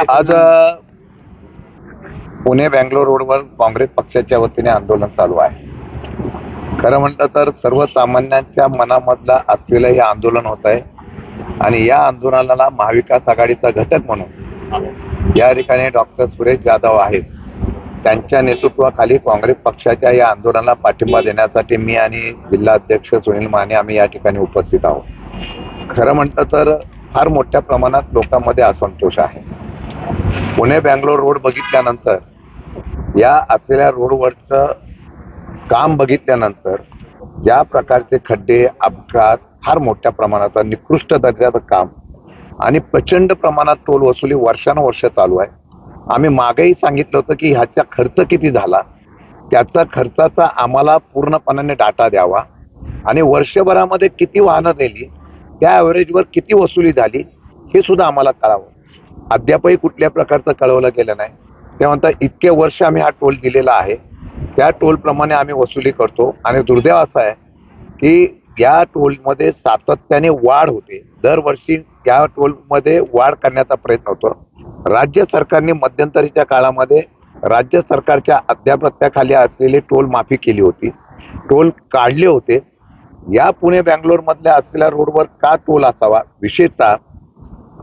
आज पुणे बँगलोर रोडवर काँग्रेस पक्षाच्या वतीने आंदोलन चालू आहे. खरं म्हटलं तर सर्वसामान्यांच्या मनामधलं असलेलं हे आंदोलन होत आहे. आणि या आंदोलनाला महाविकास आघाडीचा घटक म्हणून या ठिकाणी डॉक्टर सुरेश जाधव आहेत. त्यांच्या नेतृत्वाखाली काँग्रेस पक्षाच्या या आंदोलनाला पाठिंबा देण्यासाठी मी आणि जिल्हा अध्यक्ष सुनील माने आम्ही या ठिकाणी उपस्थित आहोत. खरं म्हटलं तर फार मोठ्या प्रमाणात लोकांमध्ये असंतोष आहे. पुणे बँगलोर रोड बघितल्यानंतर या असलेल्या रोडवरचं काम बघितल्यानंतर ज्या प्रकारचे खड्डे अपघात फार मोठ्या प्रमाणात निकृष्ट दर्जाचं काम आणि प्रचंड प्रमाणात टोल वसुली वर्षानुवर्ष चालू आहे. आम्ही मागेही सांगितलं होतं की ह्याचा खर्च किती झाला? त्याचा खर्चाचा आम्हाला पूर्णपणाने डाटा द्यावा आणि वर्षभरामध्ये किती वाहनं नेली त्या ॲव्हरेजवर किती वसुली झाली हे सुद्धा आम्हाला कळावं. अद्यापही कुठल्या प्रकारचं कळवलं गेलं नाही. ते म्हणतात इतके वर्ष आम्ही हा टोल दिलेला आहे. त्या टोलप्रमाणे आम्ही वसुली करतो. आणि दुर्दैव असं आहे की या टोलमध्ये सातत्याने वाढ होते. दरवर्षी या टोलमध्ये वाढ करण्याचा प्रयत्न होतो. राज्य सरकारने मध्यंतरीच्या काळामध्ये राज्य सरकारच्या अध्यापत्याखाली असलेली टोल माफी केली होती. टोल काढले होते. या पुणे बँगलोरमधल्या असलेल्या रोडवर का टोल असावा? विशेषतः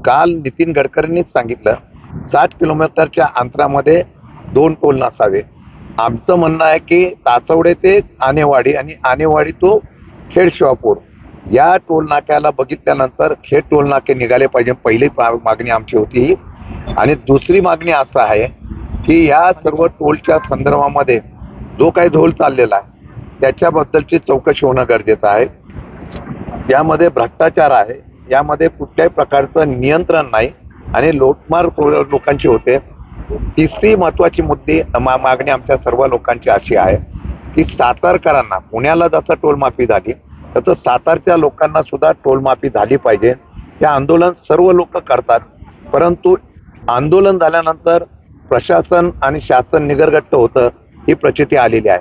काल नितीन गडकरींनीच सांगितलं साठ किलोमीटरच्या अंतरामध्ये दोन टोल नसावे. आमचं म्हणणं आहे की ताचवडे ते आनेवाडी आणि आनेवाडी तो खेड शिवापूर या टोल नाक्याला बघितल्यानंतर खेड टोल नाके निघाले पाहिजे. पहिली मागणी आमची होती. ही. आणि दुसरी मागणी असं आहे की या सर्व टोलच्या संदर्भामध्ये जो काही धोल चाललेला आहे त्याच्याबद्दलची चौकशी होणं गरजेचं आहे. यामध्ये भ्रष्टाचार आहे. यामध्ये कुठल्याही प्रकारचं नियंत्रण नाही आणि लोटमार लोकांची होते. तिसरी महत्वाची मुद्दे मा- मागणी आमच्या सर्व लोकांची अशी आहे की सातारकरांना पुण्याला जसं टोलमाफी झाली तसं सातारच्या लोकांना सुद्धा टोलमाफी झाली पाहिजे. हे आंदोलन सर्व लोक करतात परंतु आंदोलन झाल्यानंतर प्रशासन आणि शासन निगरगट्ट होतं ही प्रचिती आलेली आहे.